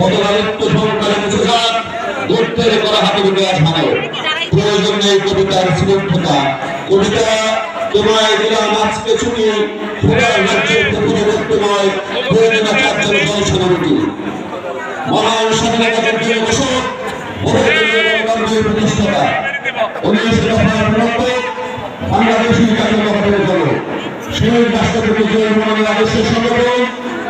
পদরাজত্ব সরকারের মুখোশাত দৈত্যের করা হাতে উঠে আসানো প্রয়োজন নেই কবিতার শ্রীমন্ততা কবিতা তোমায় দিলাম আজকে ছুটি, খোদার রাজ্যের প্রতিনিধিত্বময় প্রয়োজন আছে জনসভাপতি মহান স্বাধীনতা যুদ্ধের ঘোষক গণতন্ত্রের প্রতিষ্ঠাতা। উনিশশো দফার প্রবর্তক বাংলাদেশী জাতীয়তাবাদের জন্য শহীদ রাষ্ট্রপতি জিয়াউর রহমানের আদর্শের সংগঠন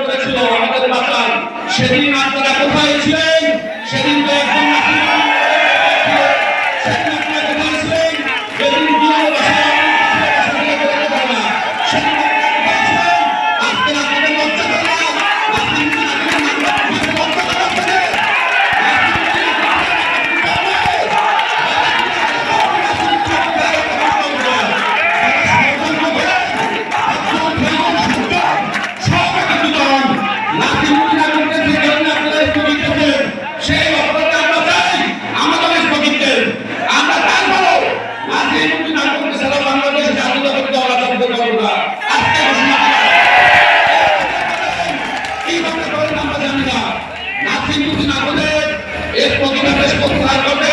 করেছিল আমাদের বাঁচান সেদিন আপনারা কোথায় ছিলেন? সেদিন তো একজন Salvador